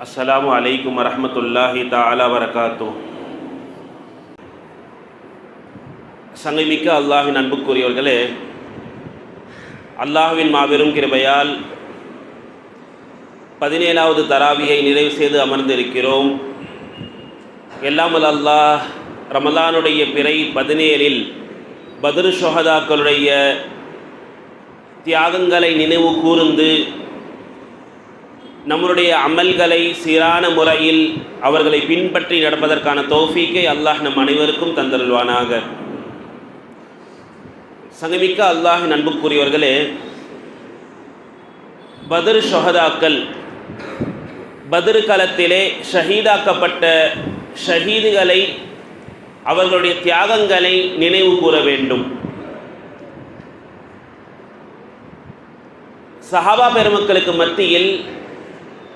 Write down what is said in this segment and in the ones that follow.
அஸ்ஸலாமு அலைக்கும் வரஹ்மத்துல்லாஹி தஆலா வரகாத்து சங்கமிக்க அல்லாஹின் அன்புக்குரியவர்களே அல்லாஹுவின் மாபெரும் கிருபையால் பதினேழாவது தராவியை நிறைவு செய்து அமர்ந்திருக்கிறோம். எல்லாமல் அல்லாஹ் ரமலானுடைய பிறை பதினேழில் பத்ரு சொஹதாக்களுடைய தியாகங்களை நினைவு கூர்ந்து நம்முடைய அமல்களை சீரான முறையில் அவர்களை பின்பற்றி நடப்பதற்கான தோஃபீக்கை அல்லாஹ் நம் அனைவருக்கும் தந்தருள்வானாக. சங்கமிக்க அல்லாஹ் நண்புக்குரியவர்களே பத்ர் ஷொஹதாக்கள் பத்ரு காலத்திலே ஷஹீதாக்கப்பட்ட ஷஹீதுகளை அவர்களுடைய தியாகங்களை நினைவு கூற வேண்டும். சஹாபா பெருமக்களுக்கு மத்தியில்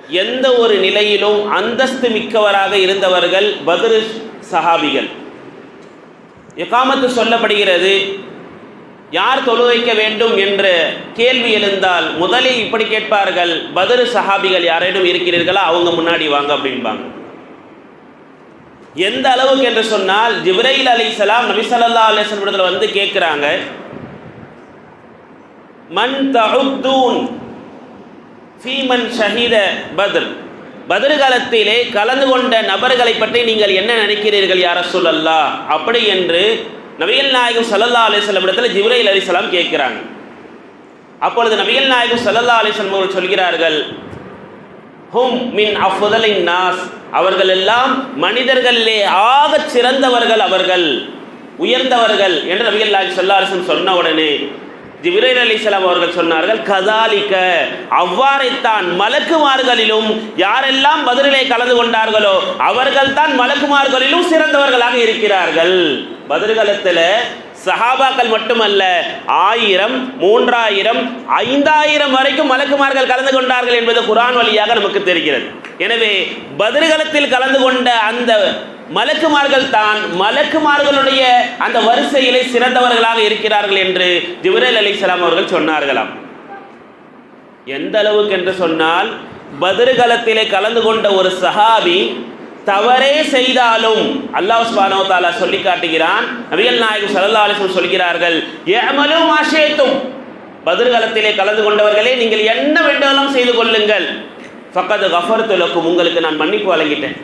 எந்த ஒரு நிலையிலும் அந்தஸ்து மிக்கவராக இருந்தவர்கள் பத்ரு சஹாபிகள். எகாமத்து சொல்லப்படுகிறது யார் தொழு வைக்க வேண்டும் என்ற கேள்வி எழுந்தால் முதலில் இப்படி கேட்பார்கள் பத்ரு சஹாபிகள் யாரேனும் இருக்கிறீர்களா? அவங்க முன்னாடி வாங்க அப்படின்பாங்க எந்த அளவுக்கு என்று சொன்னால் ஜிப்ரைல் அலி சலாம் நபிசல்லா அலிஸ்லம் வந்து கேட்குறாங்க மன் தஹுத்தூன் ஃபீமன் ஷஹீத பத்ர் பத்ரு காலத்திலே கலந்து கொண்ட நபர்களை பற்றி நீங்கள் என்ன நினைக்கிறீர்கள் யார சொல்லல்லா அப்படி என்று நபிகள் நாயகம் சல்லல்லா அலிஸ்லம் இடத்துல ஜிப்ரைல் அலிஸ்லாம் கேட்கிறாங்க. அப்பொழுது நபிகள் நாயகம் சல்லல்லா அலிஸ்லம் அவர்கள் சொல்கிறார்கள் ஹும் மின் அஃபுதலின் நாஸ். அவர்கள் எல்லாம் மனிதர்களிலே ஆகச் சிறந்தவர்கள் அவர்கள் உயர்ந்தவர்கள் என்று நபிகள் நாயகம் சல்லா அலிஸ்லம் சொன்ன உடனே ஜிப்ரேல் அலிஸ்லாம் அவர்கள் சொன்னார்கள் கதாலிக்க அவ்வாறைத்தான் மலக்குமார்களிலும் யாரெல்லாம் பதிலிலே கலந்து கொண்டார்களோ அவர்கள் தான் மலக்குமார்களிலும் சிறந்தவர்களாக இருக்கிறார்கள். பதிர்களத்தில் சஹாபாக்கள் மட்டுமல்ல ஆயிரம் மூன்றாயிரம் ஐந்தாயிரம் வரைக்கும் மலக்குமார்கள் கலந்து கொண்டார்கள் என்பது குரான் வழியாக நமக்கு தெரிகிறது. எனவே பதிர்களத்தில் கலந்து கொண்ட அந்த மலக்குமார்கள் தான் மலக்குமார்களுடைய அந்த வரிசையிலே சிறந்தவர்களாக இருக்கிறார்கள் என்று ஜிப்ரேல் அலி அவர்கள் சொன்னார்களாம். எந்த அளவுக்கு என்று சொன்னால் பதிர்களத்திலே கலந்து கொண்ட ஒரு சஹாபி தவறே செய்தாலும் அல்லாஹ் சுபானோ தாலா சொல்லி காட்டுகிறான். நபிகள் நாயகம் சல்லா அலிஸ்லம் சொல்கிறார்கள் ஏமலும் ஆஷேத்தும் பதிர்களத்திலே கலந்து கொண்டவர்களே நீங்கள் என்ன வேண்டாலும் செய்து கொள்ளுங்கள். ஃபக்கது கஃபர் துலக்கும் உங்களுக்கு நான் மன்னிப்பு வழங்கிட்டேன்.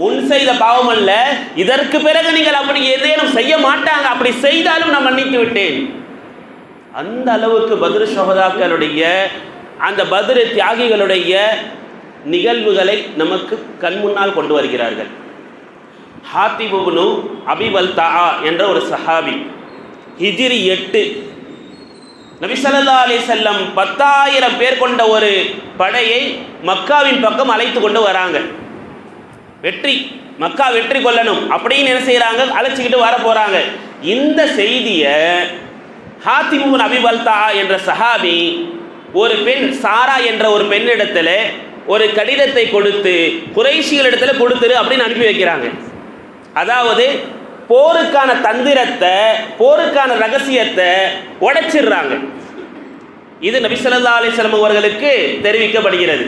முன் செய்த பாவம் அல்ல. இதற்கு பிறகு நீங்கள் அப்படி ஏதேனும் செய்ய மாட்டாங்க. அப்படி செய்தாலும் நான் மன்னித்து விட்டேன். அந்த அளவுக்கு பதில் சோகதாக்களுடைய அந்த பதிரு தியாகிகளுடைய நிகழ்வுகளை நமக்கு கண் முன்னால் கொண்டு வருகிறார்கள். ஹாத்திபுனு அபிவல் தா என்ற ஒரு சஹாபி ஹிஜிரி எட்டு. நபிசல்லா அலி செல்லம் பத்தாயிரம் பேர் கொண்ட ஒரு படையை மக்காவின் பக்கம் அழைத்து கொண்டு வராங்க. வெற்றி மக்கா வெற்றி கொள்ளணும் அப்படின்னு என்ன செய்கிறாங்க அழைச்சிக்கிட்டு வர போகிறாங்க இந்த செய்தியை ஹாத்திமுன் அபிபல்தா என்ற சஹாபி ஒரு பெண் சாரா என்ற ஒரு பெண்ணிடத்தில் ஒரு கடிதத்தை கொடுத்து குறைஷிகளிடத்துல கொடுத்துரு அப்படின்னு அனுப்பி வைக்கிறாங்க. அதாவது போருக்கான தந்திரத்தை போருக்கான ரகசியத்தை உடைச்சிடுறாங்க. இது நபிசல்லா அலிஸ்லம் அவர்களுக்கு தெரிவிக்கப்படுகிறது.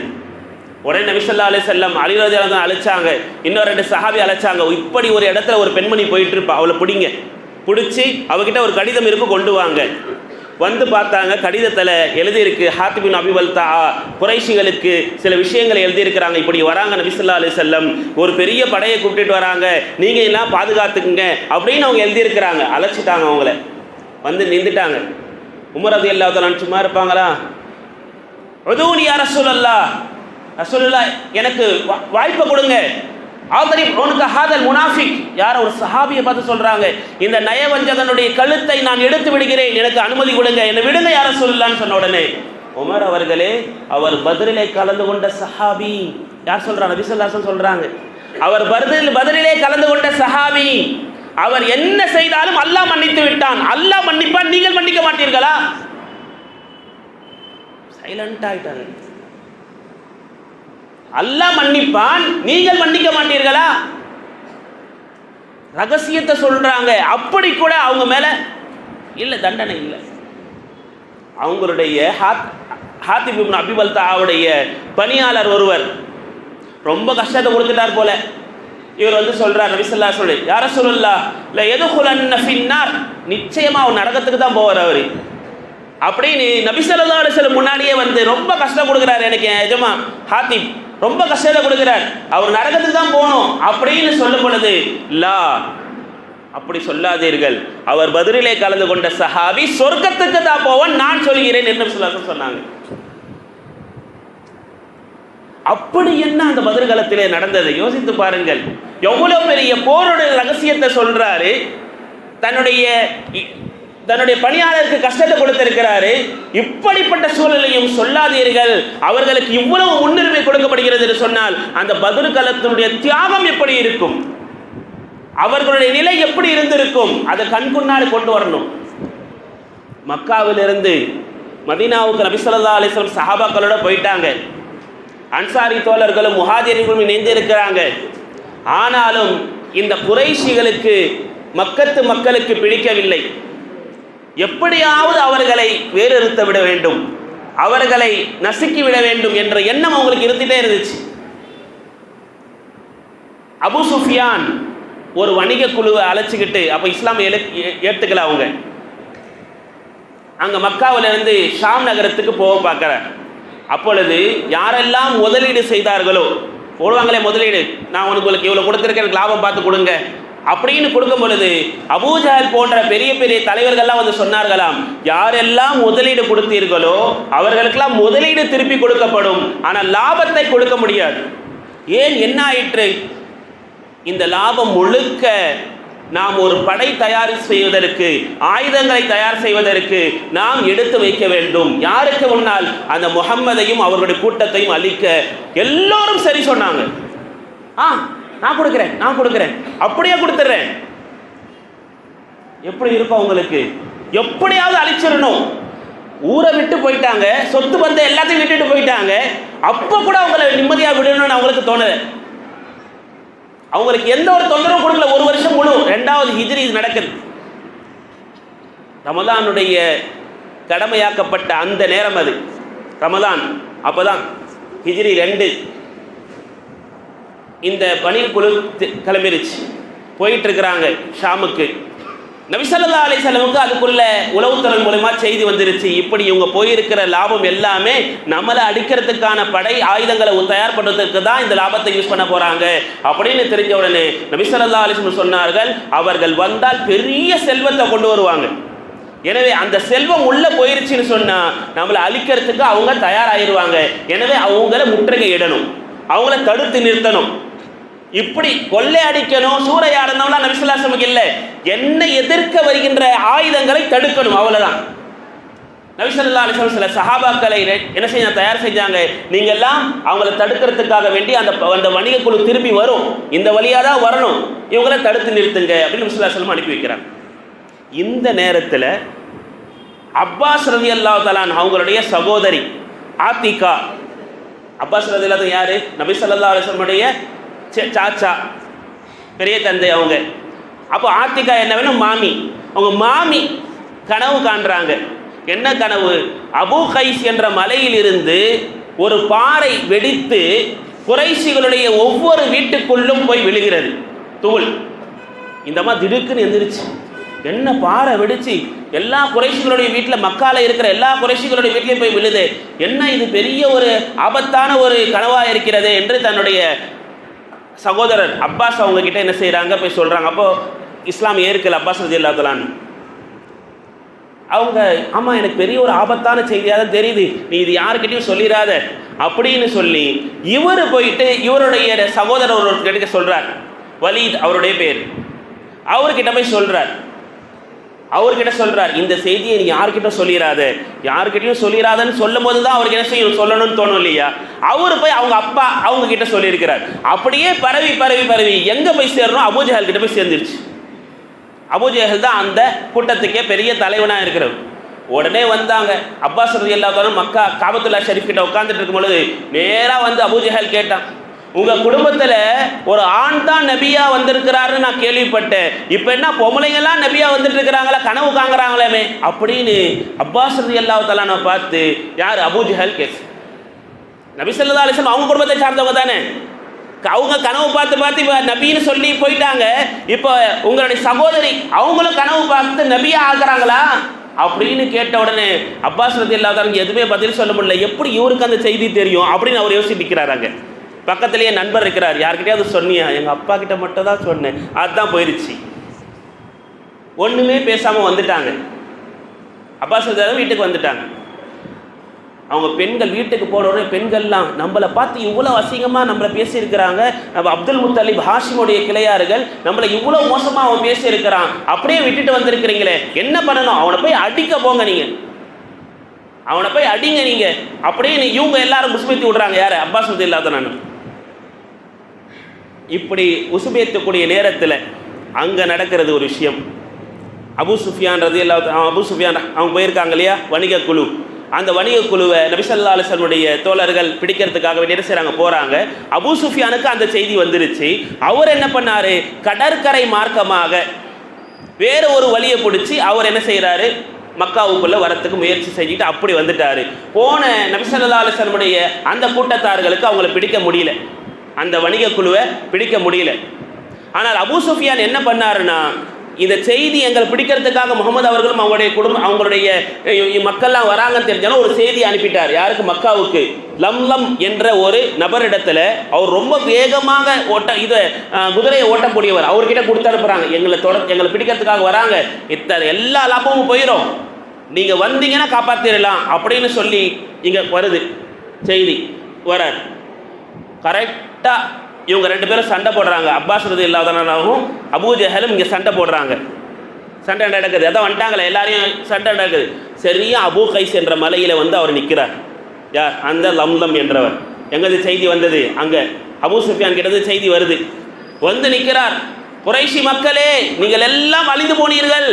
உடனே நபிசல்லா அலி செல்லம் தான் அழைச்சாங்க. இன்னும் ரெண்டு சஹாபி அழைச்சாங்க. இப்படி ஒரு இடத்துல ஒரு பெண்மணி போயிட்டு இருப்பா அவளை பிடிங்க. பிடிச்சி அவகிட்ட ஒரு கடிதம் இருக்கு கொண்டு வாங்க. வந்து பார்த்தாங்க கடிதத்தில் எழுதியிருக்கு ஹாத்திபின் அபிவல்தா குறைஷிகளுக்கு சில விஷயங்களை எழுதியிருக்கிறாங்க. இப்படி வராங்க நபிசுல்லா அலி செல்லம் ஒரு பெரிய படையை கூப்பிட்டுட்டு வராங்க. நீங்கள் எல்லாம் பாதுகாத்துக்குங்க அப்படின்னு அவங்க எழுதியிருக்கிறாங்க. அழைச்சிட்டாங்க அவங்கள. வந்து நின்றுட்டாங்க. உமர் அது சும்மா இருப்பாங்களா? உதவுனி யார் ரசூலல்லா ரசூலுல்லா எனக்கு வாய்ப்பை கொடுங்க. ஆதரி உனக்கு ஹாதல் முனாஃபிக். யார் ஒரு சஹாபியை பார்த்து சொல்கிறாங்க இந்த நயவஞ்சகனுடைய கழுத்தை நான் எடுத்து விடுகிறேன் எனக்கு அனுமதி கொடுங்க என்னை விடுங்க யாரை சொல்லலான்னு சொன்ன உடனே உமர் அவர்களே அவர் பதிலே கலந்து கொண்ட சஹாபி. யார் சொல்கிறாங்க நபிசல்லாசன் சொல்கிறாங்க அவர் பதில் பதிலே கலந்து கொண்ட சஹாபி அவர் என்ன செய்தாலும் அல்லாஹ் மன்னித்து விட்டான். அல்லாஹ் மன்னிப்பான் நீங்கள் மன்னிக்க மாட்டீர்களா? சைலண்ட் ஆயிட்டாங்க அல்லாஹ் மன்னிப்பான். நீங்கள் மன்னிக்க மாட்டீர்களா? ரகசியத்தை சொல்றாங்க. அப்படி கூட அவங்க மேல இல்லை தண்டனை இல்லை. அவங்களுடைய ஹாத் ஹாத்திப் அபிபல்தாவுடைய பணியாளர் ஒருவர் ரொம்ப கஷ்டத்தை கொடுத்துட்டார் போல. இவர் வந்து சொல்றார் நபிசல்லா சொல்லி யார சொல்லலா இல்லை எது ஃபின்னார் நிச்சயமா அவர் நரகத்துக்கு தான் போவார் அவர். அப்படின்னு நபிசல்லா சில முன்னாடியே வந்து ரொம்ப கஷ்டம் கொடுக்குறாரு எனக்கு எஜமா ஹாத்திப். ரொம்ப கஷ்டத்தை கொடுக்கிறார். அவர் நரகத்துக்கு தான் போகணும். அப்படின்னு சொல்லும் பொழுது லா அப்படி சொல்லாதீர்கள். அவர் பதிலே கலந்து கொண்ட சஹாபி சொர்க்கத்துக்கு தான் போவன் நான் சொல்கிறேன் என்று சொல்லாசம் சொன்னாங்க. அப்படி என்ன அந்த பதிர்காலத்திலே நடந்தது? யோசித்து பாருங்கள். எவ்வளவு பெரிய போருடைய ரகசியத்தை சொல்றாரு. தன்னுடைய இ- தன்னுடைய பணியாளருக்கு கஷ்டத்தை கொடுத்திருக்கிறாரு. இப்படிப்பட்ட சூழலையும் சொல்லாதீர்கள். அவர்களுக்கு இவ்வளவு முன்னுரிமை கொடுக்கப்படுகிறது என்று சொன்னால் அந்த பதிர்களத்தினுடைய தியாகம் எப்படி இருக்கும்? அவர்களுடைய நிலை எப்படி இருந்திருக்கும்? அதை கண்குன்னாடு கொண்டு வரணும். மக்காவிலிருந்து மதீனாவுக்கு நபிசல்லா அலிஸ்லாம் சஹாபாக்களோட போயிட்டாங்க. அன்சாரி தோழர்களும் முஹாஜிர்களும் இணைந்து இருக்கிறாங்க. ஆனாலும் இந்த குறைஷிகளுக்கு மக்கத்து மக்களுக்கு பிடிக்கவில்லை. எப்படியாவது அவர்களை வேறறுத்த விட வேண்டும். அவர்களை நசுக்கி விட வேண்டும் என்ற எண்ணம் அவங்களுக்கு இருந்துட்டே இருந்துச்சு. அபு சுஃபியான் ஒரு வணிக குழுவை அழைச்சிக்கிட்டு அப்போ இஸ்லாம் ஏல ஏத்துக்கல அவங்க. அங்கே மக்காவிலிருந்து ஷாம் நகரத்துக்கு போக பார்க்குறார் அப்பொழுது யாரெல்லாம் முதலீடு செய்தார்களோ போடுவாங்களே முதலீடு. நான் உனக்கு உங்களுக்கு இவ்வளோ கொடுத்துருக்கேன் லாபம் பார்த்து கொடுங்க. அப்படின்னு கொடுக்கும் பொழுது அபூஜஹல் போன்ற பெரிய பெரிய தலைவர்கள்லாம் வந்து சொன்னார்களாம் யாரெல்லாம் முதலீடு கொடுத்தீர்களோ அவர்களுக்கெல்லாம் முதலீடு திருப்பி கொடுக்கப்படும். ஆனால் லாபத்தை கொடுக்க முடியாது. ஏன் என்ன ஆயிற்று? இந்த லாபம் முழுக்க நாம் ஒரு படை தயார் செய்வதற்கு ஆயுதங்களை தயார் செய்வதற்கு நாம் எடுத்து வைக்க வேண்டும். யாருக்கு முன்னால்? அந்த முகம்மதையும் அவர்களுடைய கூட்டத்தையும் அழிக்க எல்லோரும் சரி சொன்னாங்க. ஆ நான் கொடுக்குறேன் நான் கொடுக்குறேன். அப்படியே கொடுத்துட்றேன். எப்படி இருக்கும் உங்களுக்கு? எப்படியாவது அழிச்சிடணும். ஊரை விட்டு போயிட்டாங்க சொத்து பந்த எல்லாத்தையும் விட்டுட்டு போயிட்டாங்க. அப்போ கூட அவங்கள நிம்மதியாக விடணும்னு அவங்களுக்கு தோணுது அவங்களுக்கு எந்த ஒரு தொந்தரவும் கொடுக்கல. ஒரு வருஷம் முழு. ரெண்டாவது ஹிஜ்ரி இது நடக்குது. ரமதானுடைய கடமையாக்கப்பட்ட அந்த நேரம் அது. ரமதான் அப்பதான். ஹிஜ்ரி ரெண்டு. இந்த பணியில் குழு கிளம்பிருச்சு. போயிட்டு இருக்கிறாங்க ஷாமுக்கு நபிசல்லா அலிசல்லமுக்கு அதுக்குள்ள உளவுத்துறை மூலமா செய்தி வந்துருச்சு. இப்படி இவங்க போயிருக்கிற லாபம் எல்லாமே நம்மளை அடிக்கிறதுக்கான படை ஆயுதங்களை தயார் பண்ணுறதுக்கு தான் இந்த லாபத்தை யூஸ் பண்ண போறாங்க. அப்படின்னு தெரிஞ்ச உடனே நபிசல்லா அலிஸ்லம் சொன்னார்கள் அவர்கள் வந்தால் பெரிய செல்வத்தை கொண்டு வருவாங்க. எனவே அந்த செல்வம் உள்ள போயிருச்சுன்னு சொன்னா நம்மளை அழிக்கிறதுக்கு அவங்க தயாராகிருவாங்க எனவே அவங்கள முற்றுகையிடணும். அவங்கள தடுத்து நிறுத்தணும். இப்படி கொள்ளை அடிக்கணும் சூறையாடணும்லாம் நபிசுல்லாசமுக்கு இல்லை. என்னை எதிர்க்க வருகின்ற ஆயுதங்களை தடுக்கணும் அவ்வளோதான் நபிசல்லா அலிஸ்லாம் சில சஹாபாக்களை என்ன செய்ய தயார் செஞ்சாங்க. நீங்க எல்லாம் அவங்கள தடுக்கிறதுக்காக வேண்டி அந்த அந்த வணிக குழு திரும்பி வரும். இந்த வழியாக தான் வரணும். இவங்கள தடுத்து நிறுத்துங்க அப்படின்னு நபிசுல்லா சொல்லம் அனுப்பி வைக்கிறாங்க. இந்த நேரத்தில் அப்பாஸ் ரதி அல்லா தலான் அவங்களுடைய சகோதரி ஆத்திகா. அப்பாஸ் ரதி அல்லாத யாரு? நபி ஸல்லல்லாஹு அலைஹி சாச்சா. பெரிய தந்தை அவங்க. அப்போ ஆத்திகா என்ன வேணும்? மாமி. அவங்க மாமி கனவு காண்றாங்க. என்ன கனவு? அபு கைஸ் என்ற மலையிலிருந்து ஒரு பாறை வெடித்து குறைசிகளுடைய ஒவ்வொரு வீட்டுக்குள்ளும் போய் விழுகிறது. தூள். இந்த மாதிரி திடுக்குன்னு எந்திரிச்சு. என்ன பாறை வெடிச்சு? எல்லா குறைசிகளுடைய வீட்டில் மக்கால இருக்கிற எல்லா குறைசிகளுடைய வீட்லையும் போய் விழுது. என்ன இது பெரிய ஒரு ஆபத்தான ஒரு கனவாக இருக்கிறது என்று தன்னுடைய சகோதரர் அப்பாஸ் அவங்க கிட்ட என்ன செய்கிறாங்க போய் சொல்கிறாங்க அப்போ இஸ்லாம் ஏற்கல அப்பாஸ் ரதி அல்லாத்தலான்னு அவங்க ஆமாம் எனக்கு பெரிய ஒரு ஆபத்தான செய்தியாக தான் தெரியுது. நீ இது யாருக்கிட்டையும் சொல்லிடாத அப்படின்னு சொல்லி இவர் போயிட்டு இவருடைய சகோதரர் ஒரு கிட்ட சொல்கிறார் வலீத் அவருடைய பேர். அவர்கிட்ட போய் சொல்கிறார் அவர்கிட்ட சொல்றார் இந்த செய்தியை நீ யார்கிட்ட சொல்லிடாத யார்கிட்டயும் சொல்லிடாதன்னு சொல்லும் போது தான் அவருக்கு என்ன செய்யும்? சொல்லணும்னு தோணும் இல்லையா? அவர் போய் அவங்க அப்பா அவங்க கிட்ட சொல்லியிருக்கிறார். அப்படியே பரவி பரவி பரவி எங்க போய் சேரணும்? அபூஜஹல் கிட்ட போய் சேர்ந்துருச்சு. அபூஜஹல் தான் அந்த கூட்டத்துக்கே பெரிய தலைவனாக இருக்கிறவர். உடனே வந்தாங்க. அப்பாஸ் ரதி எல்லாத்தாலும் மக்கா காபத்துல்லா ஷெரீஃப் கிட்ட உட்காந்துட்டு இருக்கும் பொழுது நேராக வந்து அபூஜஹல் கேட்டான். உங்க குடும்பத்துல ஒரு ஆண் தான் நபியா வந்திருக்கிறாருன்னு நான் கேள்விப்பட்டேன். இப்போ என்ன பொம்பளைங்கெல்லாம் நபியா வந்துட்டு இருக்கிறாங்களா கனவு காங்குறாங்களாமே அப்படின்னு அப்பாஸ் ரதி அல்லாஹ் தலான பார்த்து யார்? Abu Jahl case. நபி ஸல்லல்லாஹு அவங்க குடும்பத்தை சார்ந்தவங்க தானே. அவங்க கனவு பார்த்து பார்த்து இப்போ நபின்னு சொல்லி போயிட்டாங்க. இப்போ உங்களுடைய சகோதரி அவங்களும் கனவு பார்த்து நபியா ஆகிறாங்களா? அப்படின்னு கேட்ட உடனே அப்பாஸ் ரதி இல்லாதவங்க எதுவுமே பதில் சொல்ல முடியல. எப்படி இவருக்கு அந்த செய்தி தெரியும்? அப்படின்னு அவர் யோசிப்பிக்கிறாராங்க பக்கத்துலேயே நண்பர் இருக்கிறார். யார்கிட்டயாவது சொன்னியா? எங்கள் அப்பா கிட்ட மட்டும் தான் சொன்னேன். அதுதான் போயிடுச்சு ஒன்றுமே பேசாமல் வந்துட்டாங்க. அப்பா ரதி வீட்டுக்கு வந்துட்டாங்க. அவங்க பெண்கள் வீட்டுக்கு போன உடனே பெண்கள்லாம் நம்மளை பார்த்து இவ்வளோ அசிங்கமாக நம்மளை பேசியிருக்கிறாங்க. நம்ம அப்துல் முத்தலிப் ஹாஷிமுடைய கிளையார்கள் நம்மளை இவ்வளோ மோசமாக அவன் பேசியிருக்கிறான். அப்படியே விட்டுட்டு வந்திருக்கிறீங்களே. என்ன பண்ணணும்? அவனை போய் அடிக்க போங்க நீங்கள் அவனை போய் அடிங்க நீங்கள் அப்படியே நீ இவங்க எல்லாரும் முஸ்பேத்தி விடுறாங்க. யார்? அப்பாஸ் வந்து இல்லாத நான். இப்படி உசுபேத்தக்கூடிய நேரத்தில் அங்கே நடக்கிறது ஒரு விஷயம். அபு சுஃபியான்றது எல்லா அபு சுஃபியான் அவங்க போயிருக்காங்க இல்லையா? வணிக குழு. அந்த வணிக குழுவை நபிசல்லா அலிசனுடைய தோழர்கள் பிடிக்கிறதுக்காக என்ன செய்கிறாங்க போகிறாங்க அபு சுஃபியானுக்கு அந்த செய்தி வந்துருச்சு. அவர் என்ன பண்ணாரு? கடற்கரை மார்க்கமாக வேறு ஒரு வழியை பிடிச்சி அவர் என்ன செய்கிறாரு மக்காவுக்குள்ளே வரத்துக்கு முயற்சி செஞ்சுட்டு அப்படி வந்துட்டாரு. போன நபிசல்லா அலிசனுடைய அந்த கூட்டத்தார்களுக்கு அவங்கள பிடிக்க முடியல. அந்த வணிக குழுவை பிடிக்க முடியல. ஆனால் அபு சுஃபியான் என்ன பண்ணாருன்னா இந்த செய்தி எங்களை பிடிக்கிறதுக்காக முகமது அவர்களும் அவங்களுடைய குடும்பம் அவங்களுடைய மக்கள்லாம் வராங்கன்னு தெரிஞ்சாலும் ஒரு செய்தி அனுப்பிட்டார். யாருக்கு? மக்காவுக்கு. லம்லம் என்ற ஒரு நபரிடத்துல அவர் ரொம்ப வேகமாக ஓட்ட இதை குதிரையை ஓட்டக்கூடியவர். அவர்கிட்ட கொடுத்து அனுப்புறாங்க. எங்களை தொட எங்களை பிடிக்கிறதுக்காக வராங்க. இத்தனை எல்லா லாபமும் போயிடும் நீங்கள் வந்தீங்கன்னா காப்பாற்றிடலாம் அப்படின்னு சொல்லி இங்கே வருது செய்தி. வரார். கரெக்டாக இவங்க ரெண்டு பேரும் சண்டை போடுறாங்க. அப்பாஸ் ரதி இல்லாதனாகவும் அபூஜஹலும் இங்கே சண்டை போடுறாங்க. சண்டை நடக்குது? அதான் வந்துட்டாங்களே எல்லாரையும் சண்டை நடக்குது. சரியா அபூ கைஸ் என்ற மலையில் வந்து அவர் நிற்கிறார் யார்? அந்த லம்லம் என்றவர். எங்கது செய்தி வந்தது? அங்கே. அபூ சுஃபியான் கிட்டது செய்தி வருது. வந்து நிற்கிறார் குறைஷி மக்களே நீங்கள் எல்லாம் அழிந்து போனீர்கள்.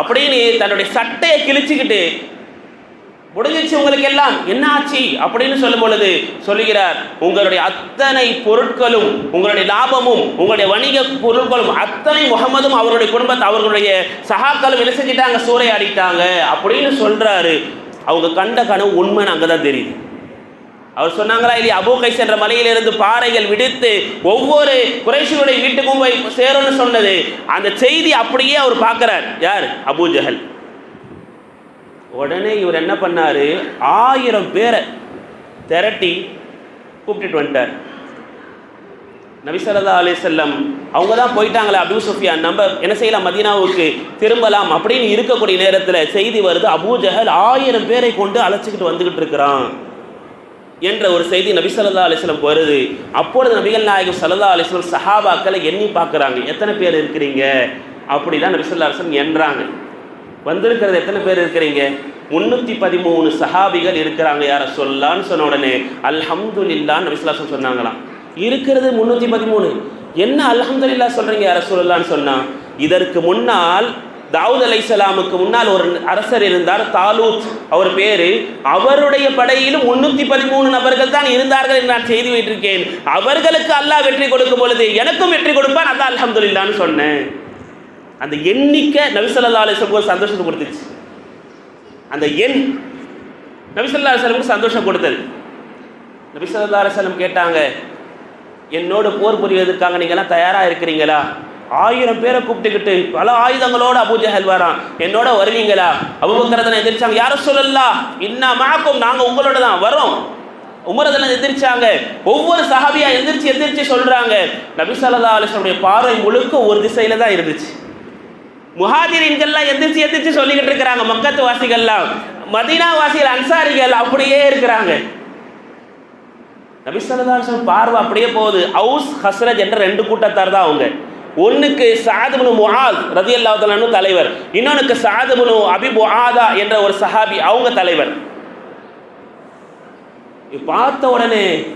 அப்படின்னு தன்னுடைய சட்டையை கிழிச்சுக்கிட்டு முடிஞ்சிச்சு உங்களுக்கு எல்லாம் என்ன ஆச்சு அப்படின்னு சொல்லும் பொழுது சொல்லுகிறார் உங்களுடைய அத்தனை பொருட்களும் உங்களுடைய லாபமும் உங்களுடைய வணிக பொருட்களும் அத்தனை முகமதும் அவருடைய குடும்பத்தை அவர்களுடைய சகாக்களும் என்ன செஞ்சிட்டாங்க? சூறையாடிட்டாங்க. அப்படின்னு சொல்றாரு. அவங்க கண்ட கனவு உண்மைன்னு அங்கே தான் தெரியுது. அவர் சொன்னாங்களா இல்லையா? அபூ கைஸ் என்ற மலையிலிருந்து பாறைகள் விடுத்து ஒவ்வொரு குறைசிகளுடைய வீட்டுக்கும் போய் சேரும்னு சொன்னது. அந்த செய்தி அப்படியே அவர் பார்க்கிறார். யார்? Abu Jahl. உடனே இவர் என்ன பண்ணார்? ஆயிரம் பேரை திரட்டி கூப்பிட்டுட்டு வந்துட்டார். நபிசல்லா அலிசல்லம் அவங்க தான் போயிட்டாங்களே அபு சுஃபியான் நம்ம என்ன செய்யலாம்? மதீனாவுக்கு திரும்பலாம் அப்படின்னு இருக்கக்கூடிய நேரத்தில் செய்தி வருது. அபு ஜஹல் ஆயிரம் பேரை கொண்டு அழைச்சிக்கிட்டு வந்துக்கிட்டு இருக்கிறான் என்ற ஒரு செய்தி நபி ஸல்லல்லாஹு வருது. அப்பொழுது நபிகள் நாயகம் சல்லா அலிஸ்லம் சஹாபாக்களை எண்ணி பார்க்குறாங்க. எத்தனை பேர் இருக்கிறீங்க? அப்படி தான் நபி ஸல்லல்லாஹு அலைஹி எண்றாங்க. வந்திருக்கிறது. எத்தனை பேர் இருக்கிறீங்க? முன்னூற்றி பதிமூணு சஹாபிகள் இருக்கிறாங்க. யாரை சொல்லான்னு சொன்ன உடனே அல்ஹம்துலில்லான்னு நபி ஸல்லல்லாஹு சொன்னாங்களாம். இருக்கிறது முன்னூற்றி பதிமூணு என்ன அல்ஹம்துல்லா சொல்கிறீங்க யாரை சொல்லலான்னு சொன்னால் இதற்கு முன்னால் தாவூத் அலைஹிஸ்ஸலாமுக்கு முன்னால் ஒரு அரசர் இருந்தார் தாலூத். அவர் பேரு அவருடைய படையிலும் முன்னூத்தி பதிமூணு நபர்கள் தான் இருந்தார்கள் என்று நான் செய்து வைத்திருக்கேன். அவர்களுக்கு அல்லாஹ் வெற்றி கொடுக்கும் பொழுது எனக்கும் வெற்றி கொடுப்பான். அதான் அலமதுல்லான்னு சொன்னேன். அந்த எண்ணிக்கை நபிசல்லா அலிஸ்லமுக்கு ஒரு சந்தோஷத்தை கொடுத்துச்சு. அந்த எண் நபிசல்லா அலிஸ்லமுக்கு சந்தோஷம் கொடுத்தது. நபிசல்லா அலிஸ்லம் கேட்டாங்க என்னோட போர் புரிவதற்காக நீங்கள்லாம் தயாராக இருக்கிறீங்களா? ஆயிரம் பேரை கூப்பிட்டுக்கிட்டு பல ஆயுதங்களோட அபூஜஹல் வரான். என்னோட வருவீங்களா? அபுபக்கரதனை எதிர்ச்சாங்க யாரும் சொல்லலாம் இன்னா மாக்கும் நாங்கள் உங்களோட தான் வரோம். உமரதனை எந்திரிச்சாங்க ஒவ்வொரு சஹாபியா எந்திரிச்சு எந்திரிச்சு சொல்றாங்க. நபி ஸல்லல்லாஹு பார்வை முழுக்க ஒரு திசையில தான் இருந்துச்சு. முஹாதிரீன்கள்லாம் எந்திரிச்சு எந்திரிச்சு சொல்லிக்கிட்டு இருக்கிறாங்க மக்கத்து வாசிகள்லாம் மதீனா வாசிகள் அன்சாரிகள் அப்படியே இருக்கிறாங்க. நபி பார்வை அப்படியே போகுது. அவுஸ் ஹஸ்ரஜ் என்ற ரெண்டு கூட்டத்தார் தான் அவங்க. ஒன்றுக்கு சாதுபுனு முஹாத் ரதி தஆலா தலைவர். இன்னொன்னுக்கு சாதுபுனு அபி முஹாதா என்ற ஒரு சஹாபி அவங்க தலைவர். பார்த்த உடனே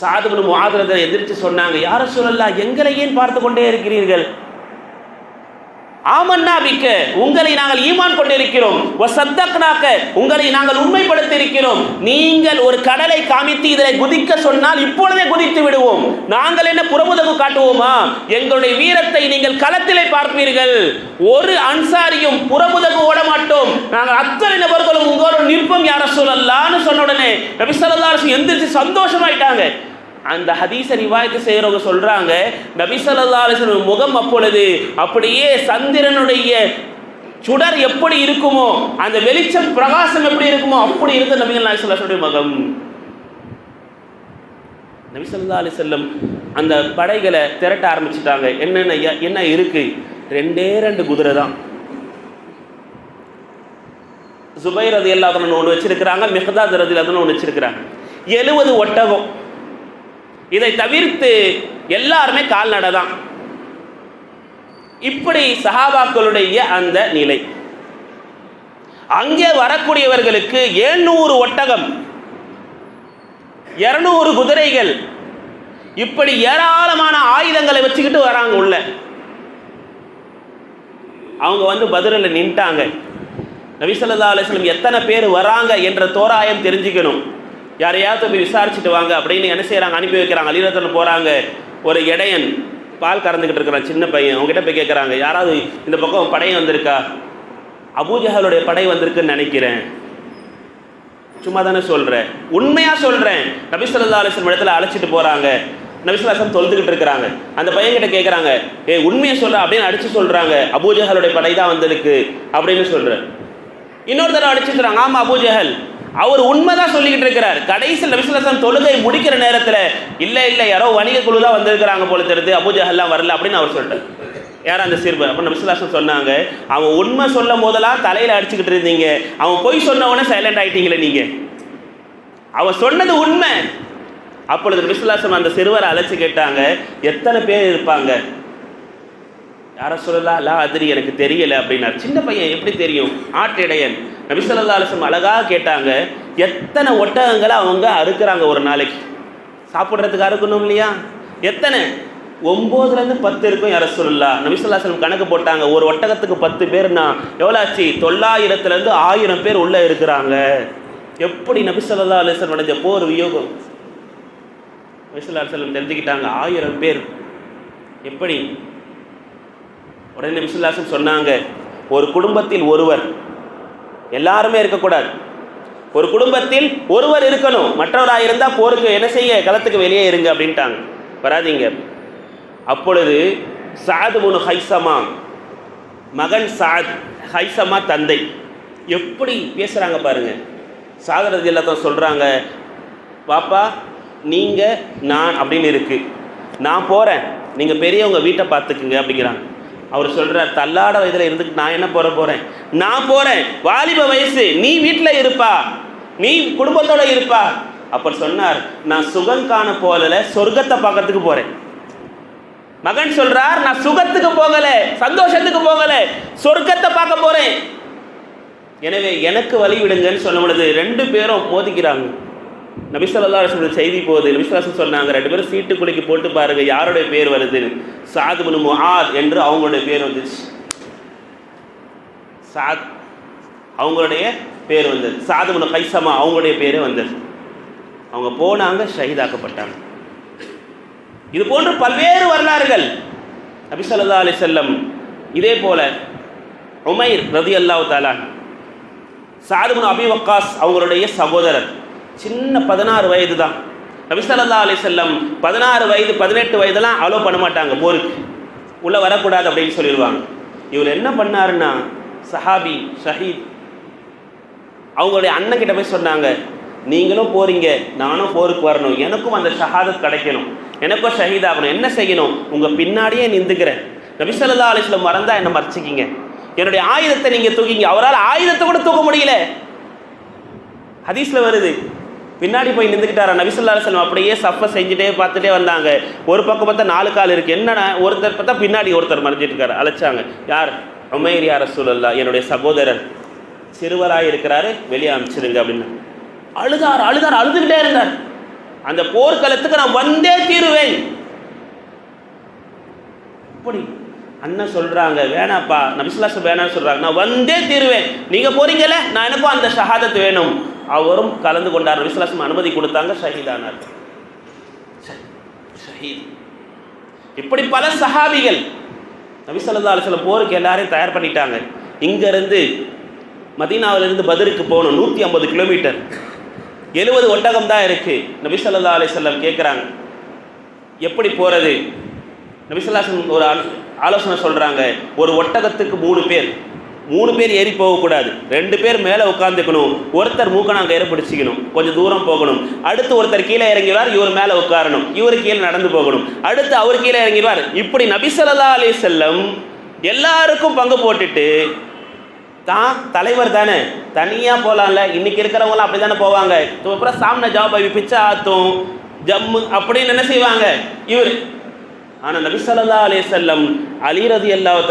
சாதுபுனு முஹாத் எதிர்த்து சொன்னாங்க யார சொல்லலாம் எங்களை ஏன் பார்த்து கொண்டே இருக்கிறீர்கள்? ஆமன்னாபிக்க உங்களை நாங்கள் ஈமான் கொண்டிருக்கிறோம். வசத்தக்னாக்க உங்களை நாங்கள் உண்மைப்படுத்தி இருக்கிறோம் நீங்கள் ஒரு கடலை காமித்து இதில் குதிக்க சொன்னால் இப்பொழுதே குதித்து விடுவோம். நாங்கள் என்ன புறமுதகு காட்டுவோமா? எங்களுடைய வீரத்தை நீங்கள் களத்திலே பார்ப்பீர்கள். ஒரு அன்சாரியும் புறமுதகு ஓட மாட்டோம் நாங்கள் அத்தனை நபர்களும் உங்களோட நிற்போம் யார சொல்லலான்னு சொன்ன உடனே நபி எந்திரிச்சு சந்தோஷமாயிட்டாங்க. அந்த ஹதீஸை ரிவாயத்து செய்கிறவங்க சொல்றாங்க நபி ஸல்லல்லாஹு முகம் அப்பொழுது அப்படியே சந்திரனுடைய சுடர் எப்படி இருக்குமோ அந்த வெளிச்சம் பிரகாசம் எப்படி இருக்குமோ அப்படி இருந்த நபிகள் நாயகம் சொல்லுடைய முகம். நபி ஸல்லல்லாஹு அலைஹி அந்த படைகளை திரட்ட ஆரம்பிச்சிட்டாங்க. என்னென்ன என்ன இருக்கு? ரெண்டே ரெண்டு குதிரை தான். சுபைர் ரதி எல்லாத்தனும் ஒன்று வச்சிருக்கிறாங்க மெஹதாத் ரதி அல்லாதன்னு ஒன்று வச்சிருக்கிறாங்க. எழுபது ஒட்டகம். இதை தவிர்த்து எல்லாருமே கால்நடை தான். இப்படி சஹாபாக்களுடைய அந்த நிலை. அங்கே வரக்கூடியவர்களுக்கு எழுநூறு ஒட்டகம் இருநூறு குதிரைகள் இப்படி ஏராளமான ஆயுதங்களை வச்சுக்கிட்டு வராங்க உள்ள. அவங்க வந்து பதிலில் நின்ட்டாங்க. நபிசல்லா அலுவலம் எத்தனை பேர் வராங்க என்ற தோராயம் தெரிஞ்சுக்கணும். யாரையாவது போய் விசாரிச்சுட்டு வாங்க அப்படின்னு என்ன செய்கிறாங்க அனுப்பி வைக்கிறாங்க. அலிரத்தில் போகிறாங்க ஒரு இடையன் பால் கறந்துக்கிட்டு இருக்கிறான் சின்ன பையன். அவங்ககிட்ட போய் கேட்குறாங்க யாராவது இந்த பக்கம் படை வந்திருக்கா? அபூஜஹலுடைய படை வந்திருக்குன்னு நினைக்கிறேன். சும்மா தானே சொல்கிறேன் உண்மையாக சொல்கிறேன் நபிசல்லா அலிஸ்லம் இடத்துல அழைச்சிட்டு போகிறாங்க நபிசுல்லாசம் தொழுதுகிட்டு இருக்கிறாங்க. அந்த பையன்கிட்ட கேட்குறாங்க ஏ உண்மையை சொல்ல அப்படின்னு அடிச்சு சொல்கிறாங்க அபூஜஹலுடைய படை தான் வந்திருக்கு அப்படின்னு சொல்கிறேன் இன்னொரு தடவை அடிச்சுக்கிறாங்க ஆமாம் அபூஜஹல் அவர் உண்மைதான் சொல்லிக்கிட்டு இருக்கிறார். கடைசியில் நபிசுல்லாசம் தொழுகை முடிக்கிற நேரத்தில் இல்லை இல்லை யாரோ வணிக குழு தான் வந்திருக்கிறாங்க போல தெரியுது அபூஜஹல்லாம் வரல அப்படின்னு அவர் சொல்லிட்டார். யார் அந்த சிறுவர் அப்போ நபிசுல்லாசம் சொன்னாங்க அவன் உண்மை சொல்லும் போதெல்லாம் தலையில் அடிச்சுக்கிட்டு இருந்தீங்க. அவன் பொய் சொன்ன சைலண்ட் ஆகிட்டீங்களே நீங்கள் அவன் சொன்னது உண்மை. அப்பொழுது நபிசுல்லாசம் அந்த சிறுவரை அழைச்சி கேட்டாங்க எத்தனை பேர் இருப்பாங்க? யாரை சொல்லலாம் லா அதிரி எனக்கு தெரியல அப்படின்னார். சின்ன பையன் எப்படி தெரியும்? ஆட்டிடையன் நபிசல்லா அலிஸ்லம் அழகாக கேட்டாங்க எத்தனை ஒட்டகங்களை அவங்க அறுக்கிறாங்க ஒரு நாளைக்கு? சாப்பிட்றதுக்கு அறுக்கணும் இல்லையா? எத்தனை? ஒம்போதுலேருந்து பத்து இருக்கும் யார சொல்லலாம் நபிசல்லாஸ்லம் கணக்கு போட்டாங்க ஒரு ஒட்டகத்துக்கு பத்து பேர்னா எவ்வளோ ஆச்சு? தொள்ளாயிரத்துலேருந்து ஆயிரம் பேர் உள்ளே இருக்கிறாங்க. எப்படி நபிசல்லா அலிஸ்லம் அடைஞ்ச போர் வியோகம்? நபிசல்லா அலிஸ்லம் தெரிஞ்சுக்கிட்டாங்க ஆயிரம் பேர். எப்படி? உடனே விசுலாசம் சொன்னாங்க ஒரு குடும்பத்தில் ஒருவர் எல்லாருமே இருக்கக்கூடாது. ஒரு குடும்பத்தில் ஒருவர் இருக்கணும் மற்றவராக இருந்தால் போருக்கு என்ன செய்ய களத்துக்கு வெளியே இருங்க அப்படின்ட்டாங்க. வராதீங்க. அப்பொழுது சாது முனு ஹைசமா மகன் சாத் ஹைசமா தந்தை எப்படி பேசுகிறாங்க பாருங்க. சாதரதி எல்லாத்தையும் சொல்கிறாங்க பாப்பா நீங்கள் நான் அப்படின்னு இருக்கு. நான் போகிறேன் நீங்கள் பெரியவங்க வீட்டை பார்த்துக்குங்க அப்படிங்கிறாங்க. அவர் சொல்கிறார் தள்ளாட வயதில் இருந்துட்டு நான் என்ன போகிற போகிறேன் நான் போகிறேன் வாலிப வயசு நீ வீட்டில் இருப்பா. நீ குடும்பத்தோட இருப்பா. அப்ப சொன்னார் நான் சுகம் காண போகல சொர்க்கத்தை பார்க்கறதுக்கு போகிறேன் மகன் சொல்றார் நான் சுகத்துக்கு போகல சந்தோஷத்துக்கு போகல சொர்க்கத்தை பார்க்க போறேன். எனவே எனக்கு வழி விடுங்கன்னு சொல்லும் பொழுது ரெண்டு பேரும் மோதிக்கிறாங்க. நபிசல்லா சொல்ற செய்தி போகுது. நபிசுல்லாசம் சொன்னாங்க ரெண்டு பேரும் சீட்டு குலுக்கி போட்டு பாருங்க யாருடைய பேர் வருது? சாத் முனு முஆத் என்று அவங்களுடைய பேர் வந்துச்சு. சாத் அவங்களுடைய பேர் வந்தது. சாது முனு கைசமா அவங்களுடைய பேரே வந்தது. அவங்க போனாங்க ஷஹீதாக்கப்பட்டாங்க. இது போன்று பல்வேறு வரலாறுகள். நபிசல்லா அலி செல்லம் இதே போல உமைர் ரதி அல்லாஹ் தாலான் சாதுமுன் அபி வக்காஸ் அவங்களுடைய சகோதரர். சின்ன பதினாறு வயது தான் நபிசல்லா அலி செல்லம் பதினாறு வயது பதினெட்டு வயதெல்லாம் அலோ பண்ண மாட்டாங்க போருக்கு. உள்ளே வரக்கூடாது அப்படின்னு சொல்லிடுவாங்க. இவர் என்ன பண்ணாருன்னா சஹாபி ஷஹீத் அவங்களுடைய அண்ணன் கிட்ட போய் சொன்னாங்க நீங்களும் போறீங்க நானும் போருக்கு வரணும். எனக்கும் அந்த ஷஹாதத் கிடைக்கணும். எனக்கும் ஷஹீத் ஆகணும். என்ன செய்யணும்? உங்கள் பின்னாடியே நின்றுக்கிறேன் நபிசல்லா அலிஸ்லம் மறந்தா என்ன மறைச்சிக்கிங்க? என்னுடைய ஆயுதத்தை நீங்கள் தூக்கிங்க. அவரால் ஆயுதத்தை கூட தூக்க முடியல. ஹதீஸ்ல வருது பின்னாடி போய் நின்றுக்கிட்டாரா? நபிசுல்லா செல்வம் அப்படியே சஃபை செஞ்சுட்டே பார்த்துட்டே வந்தாங்க. ஒரு பக்கம் பார்த்தா நாலு கால் இருக்குது என்னென்ன ஒருத்தர் பார்த்தா பின்னாடி ஒருத்தர் மறைஞ்சிட்டு இருக்காரு அழைச்சாங்க. யார்? உமைர் யார் சூழல்லா என்னுடைய சகோதரர். சிறுவராக இருக்கிறாரு. வெளியே அனுப்பிச்சிருங்க அப்படின்னு. அழுதார் அழுதார் அழுதுகிட்டே இருந்தார். அந்த போர்க்களத்துக்கு நான் வந்தே தீருவேன். இப்படி அண்ணன் சொல்கிறாங்க வேணாப்பா. நபிசுல்லா வேணாம்னு சொல்கிறாங்க நான் வந்தே தீருவேன். நீங்கள் போகிறீங்களே நான் எனக்கும் அந்த ஷஹாதத் வேணும். அவரும் கலந்து கொண்டார். விசுவாசம் அனுமதி கொடுத்தாங்க ஷஹீதானார். ஷஹீத். இப்படி பல சஹாபிகள் நபிசல்லா சில போருக்கு எல்லாரையும் தயார் பண்ணிட்டாங்க. இங்கேருந்து மதீனாவிலிருந்து பதிலுக்கு போகணும் நூற்றி ஐம்பது கிலோமீட்டர். எழுபது ஒட்டகம் தான் இருக்குது நபிசல்லா ஸல்லல்லாஹு கேட்குறாங்க எப்படி போகிறது நபிசல்லாசன் ஒரு ஆலோசனை சொல்கிறாங்க ஒரு ஒட்டகத்துக்கு மூணு பேர். மூணு பேர் ஏறி போகக்கூடாது. ரெண்டு பேர் மேலே உட்காந்துக்கணும் ஒருத்தர் மூக்கணாங்க ஏற பிடிச்சிக்கணும். கொஞ்சம் தூரம் போகணும். அடுத்து ஒருத்தர் கீழே இறங்கிடுவார் இவர் மேலே உட்காரணும். இவர் கீழே நடந்து போகணும். அடுத்து அவர் கீழே இறங்கிடுவார். இப்படி நபிசல்லா அலி செல்லம் எல்லாருக்கும் பங்கு போட்டுட்டு தான் தலைவர் தானே. தனியாக போகலாம்ல இன்னைக்கு இருக்கிறவங்களாம் அப்படி தானே போவாங்க. அப்புறம் சாம்ன ஜாப் அவி பிச்சை ஆத்தும் ஜம்மு அப்படின்னு என்ன செய்வாங்க? இவர். ஆனால் நபிசல்லா ஸல்லல்லாஹு அலைஹி வஸல்லம் அலி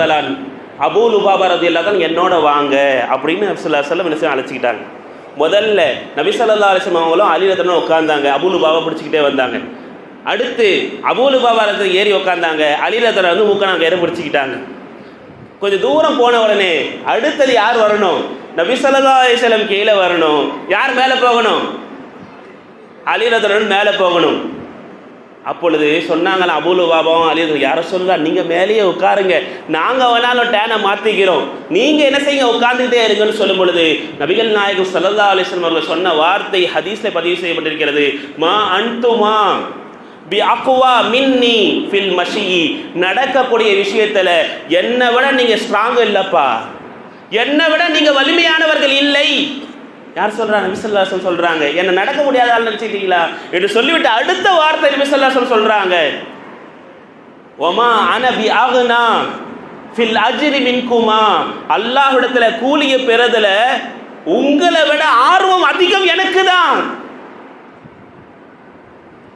தலான் அபூல் லுபாபா ரதி என்னோட வாங்க அப்படின்னு சில செல்லம் அலைஹி என்ன அழைச்சிக்கிட்டாங்க. முதல்ல நபிசல்லா ஸல்லல்லாஹு அவங்களும் அலிரத்தனும் உட்காந்தாங்க அபூல் லுபாபா பிடிச்சிக்கிட்டே வந்தாங்க. அடுத்து அபூல் உபாபா ரதி ஏறி உட்காந்தாங்க அலிரத்தனை வந்து மூக்கனாங்க ஏற பிடிச்சிக்கிட்டாங்க. கொஞ்சம் தூரம் போன உடனே அடுத்தது யார் வரணும்? நபிசல்லா ஸல்லல்லாஹு கீழே வரணும். யார் மேலே போகணும்? அலிரதனன் மேலே போகணும். அப்பொழுது சொன்னாங்களா அபூலு பாபாவும் அலிரதன் யாரை சொல்லுதா நீங்கள் மேலேயே உட்காருங்க. நாங்கள் வேணாலும் டேனை மாற்றிக்கிறோம் நீங்கள் என்ன செய்யுங்க உட்கார்ந்துக்கிட்டே இருங்கன்னு சொல்லும் பொழுது நபிகள் நாயகம் சல்லல்லா அலிஸ்லம் அவர்கள் சொன்ன வார்த்தை ஹதீஸில் பதிவு செய்யப்பட்டிருக்கிறது. மா அன்துமா பி அக்குவா மின்னி ஃபில் மஷி நடக்கக்கூடிய விஷயத்தில் என்னை விட நீங்கள் ஸ்ட்ராங் இல்லைப்பா. என்னை விட நீங்கள் வலிமையானவர்கள் இல்லை. யார் சொல்கிறாங்க நபிசல்லாசம் சொல்கிறாங்க என்ன நடக்க முடியாத ஆள் நினச்சிக்கிட்டீங்களா? என்று சொல்லிவிட்டு அடுத்த வார்த்தை நபிசல்லாசம் சொல்கிறாங்க ஒமா அனபி ஆகுனா ஃபில் அஜிரி மின்குமா? அல்லாஹிடத்தில் கூலிய பெறதில் உங்களை விட ஆர்வம் அதிகம் எனக்கு தான்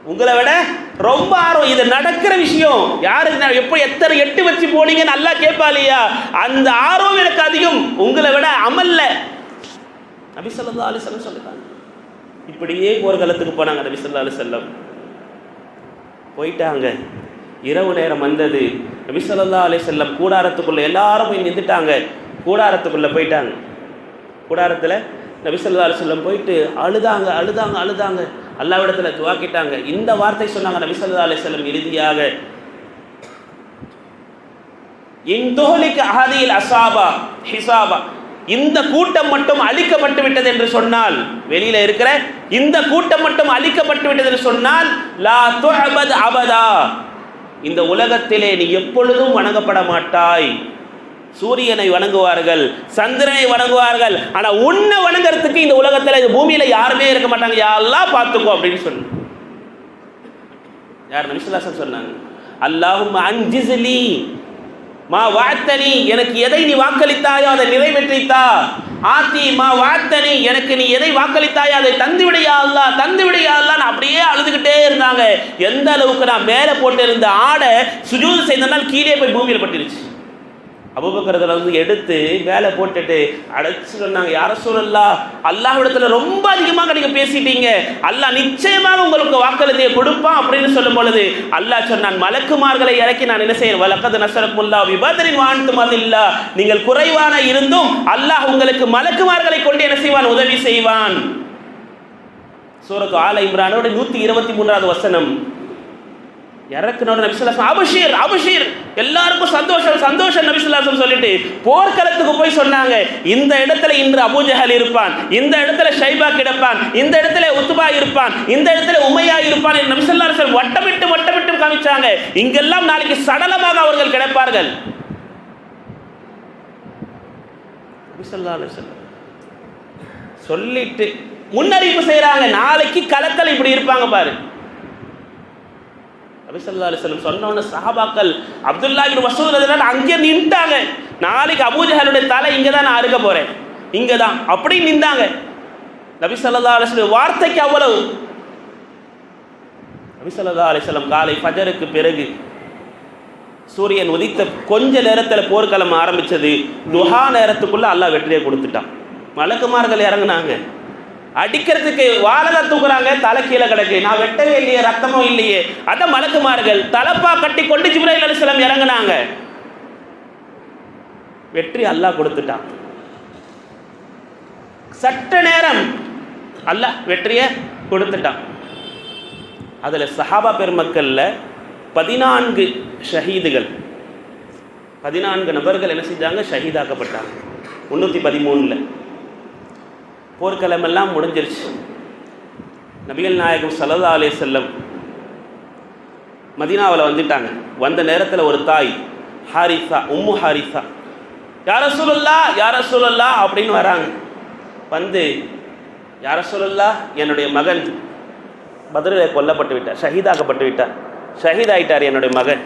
உங்களை விட ரொம்ப ஆர்வம். இது நடக்கிற விஷயம். யாரு எப்போ எத்தனை எட்டு வச்சு போனீங்க நல்லா கேட்பா இல்லையா அந்த ஆர்வம் எனக்கு அதிகம். உங்களை விட அமல்ல. நபி ஸல்லல்லாஹு அலைஹி சொல்லிட்டாங்க. சொல்லுறாங்க இப்படியே போர்க்களத்துக்கு போனாங்க நபி ஸல்லல்லாஹு செல்லம் போயிட்டாங்க. இரவு நேரம் வந்தது. நபி ஸல்லல்லாஹு செல்லம் கூடாரத்துக்குள்ள எல்லாரும் போய் நின்றுட்டாங்க. கூடாரத்துக்குள்ள போயிட்டாங்க. கூடாரத்தில் நபிசல்லா ஸல்லல்லாஹு போயிட்டு அழுதாங்க அழுதாங்க அழுதாங்க. அல்லாவிடத்தில் துவாக்கிட்டாங்க இந்த வார்த்தை சொன்னாங்க நபிசல்லா ஸல்லல்லாஹு செல்லம் வஸல்லம் இறுதியாக. இன்தோலிக்கு அஹதியில் அசாபா ஹிசாபா. இந்த கூட்டம் மட்டும் அழிக்கப்பட்டு விட்டது என்று சொன்னால் வெளியில இருக்கிற இந்த கூட்டம் மட்டும் அழிக்கப்பட்டு விட்டது என்று சொன்னால் லா துஅபத் அபதா. இந்த உலகத்திலே நீ எப்பொழுதும் வணங்கப்பட மாட்டாய். சூரியனை வணங்குவார்கள் சந்திரனை வணங்குவார்கள் ஆனா உன்னை வணங்குறதுக்கு இந்த உலகத்துல இந்த பூமியில யாருமே இருக்க மாட்டாங்க. யாரெல்லாம் பார்த்துக்கோ அப்படின்னு சொன்ன. யார்? நபிசுல்லாசன் சொன்னாங்க. அல்லாஹும் அஞ்சிஸ்லி மா வாத்தனி எனக்கு எதை நீ வாக்களித்தாயோ அதை நிறைவேற்றித்தா. ஆத்தி மா வாத்தனி எனக்கு நீ எதை வாக்களித்தாயோ அதை தந்து விடையா அல்லா தந்து விடையா அல்லான்னு அப்படியே அழுதுகிட்டே இருந்தாங்க. எந்த அளவுக்கு நான் மேலே போட்டு இருந்த ஆடை சுஜூது செய்தனால் கீழே போய் பூமியில் பட்டுருச்சு. அபுபக்கரத்தில் வந்து எடுத்து வேலை போட்டுட்டு அடைச்சு சொன்னாங்க யார சொல்லலா அல்லாஹிடத்துல ரொம்ப அதிகமாக நீங்க பேசிட்டீங்க. அல்லாஹ் நிச்சயமாக உங்களுக்கு வாக்களித்தையை கொடுப்பான் அப்படின்னு சொல்லும் பொழுது அல்லாஹ் சொன்னான் மலக்குமார்களை இறக்கி நான் என்ன செய்யறேன் வழக்கது நசரக்குல்லா விபதரின் வாழ்ந்து இல்லா நீங்கள் குறைவான இருந்தும் அல்லாஹ் உங்களுக்கு மலக்குமார்களை கொண்டு என்ன செய்வான்? உதவி செய்வான். சூரத்து ஆல இம்ரானோட நூத்தி இருபத்தி மூன்றாவது வசனம். இறக்குனோட நபிசுல்லாசம் அபஷீர் அபஷீர். எல்லாருக்கும் சந்தோஷம் சந்தோஷம் நபிசுல்லாசம் சொல்லிட்டு போர்க்களத்துக்கு போய் சொன்னாங்க. இந்த இடத்துல இன்று அபூஜஹல் இருப்பான் இந்த இடத்துல ஷைபா கிடப்பான் இந்த இடத்துல உத்துபா இருப்பான் இந்த இடத்துல உமையா இருப்பான் நபிசுல்லாசம் வட்டமிட்டு வட்டமிட்டு காமிச்சாங்க. இங்கெல்லாம் நாளைக்கு சடலமாக அவர்கள் கிடப்பார்கள். சொல்லிட்டு முன்னறிவிப்பு செய்கிறாங்க நாளைக்கு களத்தில் இப்படி இருப்பாங்க பாரு. நபிசல்லா அலிஸ்லம் சொன்னோன்னு சஹாபாக்கள் அப்துல்லா இப்னு வசூல் அங்கே நின்ட்டாங்க நாளைக்கு அபூஜஹலுடைய தலை இங்கே தான் நான் அறுக்க போகிறேன் இங்கே தான் அப்படி நின்றாங்க. நபிசல்லா அலிஸ்லம் வார்த்தைக்கு அவ்வளவு. நபிசல்லா ஸல்லல்லாஹு காலை ஃபஜருக்கு பிறகு சூரியன் உதித்த கொஞ்ச நேரத்தில் போர்க்களம் ஆரம்பிச்சது. துஹா நேரத்துக்குள்ள அல்லாஹ் வெற்றியை கொடுத்துட்டான். மலக்குமார்கள் இறங்குனாங்க. அடிக்கிறதுக்கு வாழை தூக்குறாங்க தலை கீழே கிடக்கு. நான் வெட்டவே இல்லையே ரத்தமும் இல்லையே. அதான் மலக்குமார்கள் தலப்பா கட்டி கொண்டு ஜிப்ராஹிம் அலிஸ்லாம் இறங்குனாங்க. வெற்றி அல்லாஹ் கொடுத்துட்டான். சட்ட நேரம் அல்லாஹ் வெற்றியை கொடுத்துட்டான். அதில் சஹாபா பெருமக்களில் பதினான்கு ஷஹீதுகள். பதினான்கு நபர்கள் என்ன செஞ்சாங்க? ஷஹீதாக்கப்பட்டாங்க. முந்நூற்றி பதிமூணில். போர்க்களமெல்லாம் முடிஞ்சிருச்சு. நபிகள் நாயகம் சல்லா அலே செல்லம் மதினாவில் வந்துட்டாங்க. வந்த நேரத்தில் ஒரு தாய் ஹாரிசா உம்மு ஹாரிசா யார சொல்லல்லா யார சொல்லல்லா அப்படின்னு வராங்க. வந்து யார சொல்லல்லா என்னுடைய மகன் பதிலில் கொல்லப்பட்டு விட்டார் ஷஹீதாக்கப்பட்டு விட்டார் ஷஹீத் ஆயிட்டார் என்னுடைய மகன்.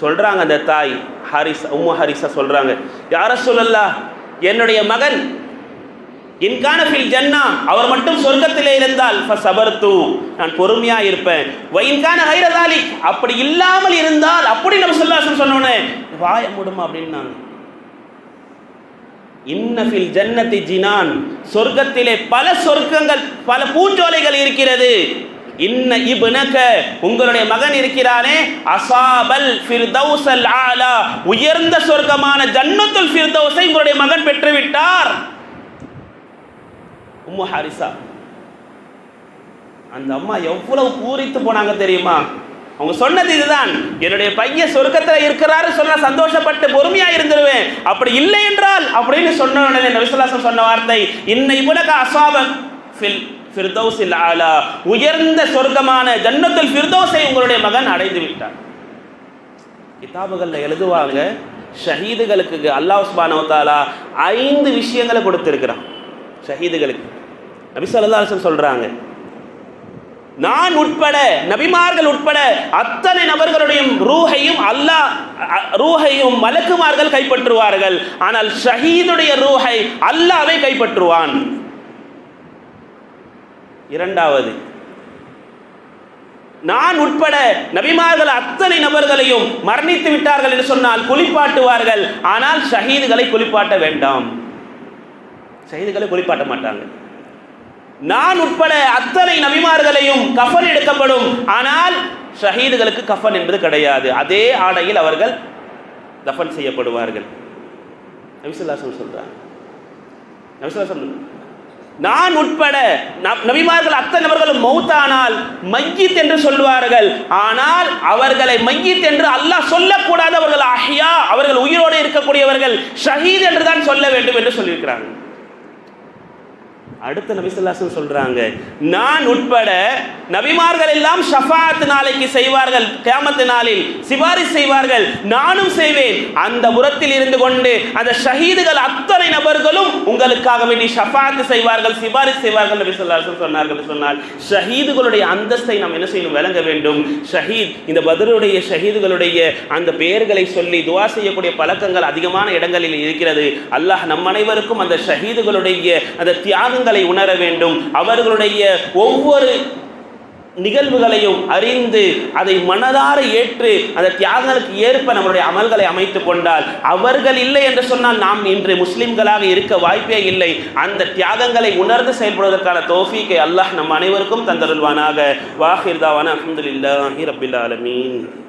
சொல்கிறாங்க அந்த தாய் ஹாரிசா உம்மு ஹாரிசா சொல்கிறாங்க யார சொல்லல்லா என்னுடைய மகன் இன்கான ஃபில் ஜன்னா அவர் மட்டும் சொர்க்கத்திலே இருந்தால் சபர்த்து நான் பொறுமையா இருப்பேன். வைன்கான ஹைரதாலி அப்படி இல்லாமல் இருந்தால் அப்படி நம்ம சொல்லாசன் சொன்னோன்னே வாய முடுமா அப்படின்னாங்க. இன்னஃபில் ஜன்னதி ஜினான் சொர்க்கத்திலே பல சொர்க்கங்கள் பல பூஞ்சோலைகள் இருக்கிறது. இன்ன இபுனக உங்களுடைய மகன் இருக்கிறானே அசாபல் ஃபிர்தௌசல் ஆலா உயர்ந்த சொர்க்கமான ஜன்னத்துல் ஃபிர்தௌஸை உங்களுடைய மகன் பெற்றுவிட்டார். உம்மு ஹாரிசா. அந்த அம்மா எவ்வளவு பூரித்து போனாங்க தெரியுமா? அவங்க சொன்னது இதுதான். என்னுடைய பையன் சொர்க்கத்தில் இருக்கிறாரு சொன்னா சந்தோஷப்பட்டு பொறுமையா இருந்துருவேன். அப்படி இல்லை என்றால் அப்படின்னு சொன்ன உடனே விசுவாசம் சொன்ன வார்த்தை இன்னை உலக அசாபன் ஃபில் ஃபிர்தௌஸில் ஆலா உயர்ந்த சொர்க்கமான ஜன்னத்தில் ஃபிர்தௌஸை உங்களுடைய மகன் அடைந்து விட்டார் கிதாபுகளில் எழுதுவாங்க ஷஹீதுகளுக்கு அல்லாஹ் சுபானோ ஐந்து விஷயங்களை கொடுத்துருக்கிறான். ஷஹீதுகளுக்கு. நபி சொல்லா சொல்றாங்க. நான் உட்பட நபிமார்கள் உட்பட அத்தனை நபர்களுடைய ரூஹையும் அல்லாஹ் ரூஹையும் மலக்குமார்கள் கைப்பற்றுவார்கள். ஆனால் ஷஹீதுடைய ரூஹை அல்லாவே கைப்பற்றுவான். இரண்டாவது நான் உட்பட நபிமார்கள் அத்தனை நபர்களையும் மரணித்து விட்டார்கள் என்று சொன்னால் குளிப்பாட்டுவார்கள். ஆனால் ஷஹீதுகளை குளிப்பாட்ட வேண்டாம். ஷஹீதுகளை குளிப்பாட்ட மாட்டாங்க. நான் உட்பட அத்தனை நபிமார்களையும் கஃன் எடுக்கப்படும். ஆனால் ஷஹீதுகளுக்கு கஃன் என்பது கிடையாது. அதே ஆடையில் அவர்கள் தஃபன் செய்யப்படுவார்கள். நபிசுல்லாசன் சொல்றாங்க. நபிசுல்லாசன் நான் உட்பட நபிமார்கள் அத்தனை நபர்களும் மௌத்தானால் மையித் என்று சொல்வார்கள் ஆனால் அவர்களை மையித் என்று அல்லாஹ் சொல்லக்கூடாது அவர்கள் அஹ்யா அவர்கள் உயிரோடு இருக்கக்கூடியவர்கள் ஷஹீத் என்று தான் சொல்ல வேண்டும் என்று சொல்லியிருக்கிறார்கள். அடுத்த நபிசல்லாசம் சொல்றாங்க நான் உட்பட நபிமார்கள் எல்லாம் ஷஃபாத் நாளைக்கு செய்வார்கள் கேமத்து நாளில் சிபாரிசு செய்வார்கள் நானும் செய்வேன். அந்த புறத்தில் இருந்து கொண்டு அந்த ஷஹீதுகள் அத்தனை நபர்களும் உங்களுக்காக வேண்டி ஷஃபாத் செய்வார்கள் சிபாரிசு செய்வார்கள் நபி சொல்லாசம் சொன்னார்கள் சொன்னால் ஷஹீதுகளுடைய அந்தஸ்தை நாம் என்ன செய்யணும்? விளங்க வேண்டும். ஷஹீத் இந்த பதருடைய ஷஹீதுகளுடைய அந்த பெயர்களை சொல்லி துவா செய்யக்கூடிய பழக்கங்கள் அதிகமான இடங்களில் இருக்கிறது. அல்லாஹ் நம் அனைவருக்கும் அந்த ஷஹீதுகளுடைய அந்த தியாகங்கள் உணர வேண்டும். அவர்களுடைய ஒவ்வொரு நிகழ்வுகளையும் அறிந்து அதை மனதார ஏற்று அந்த தியாகங்களுக்கு ஏற்ப நம்மளுடைய அமல்களை அமைத்துக் கொண்டால் அவர்கள் இல்லை என்று சொன்னால் நாம் இன்று முஸ்லிம்களாக இருக்க வாய்ப்பே இல்லை. அந்த தியாகங்களை உணர்ந்து செயல்படுவதற்கான தோஃபீக்கை அல்லாஹ் நம் அனைவருக்கும் தந்தருள்வானாக. வாஹிர்தாவான அஹமதுல்லாஹி ரபில் ஆலமீன்.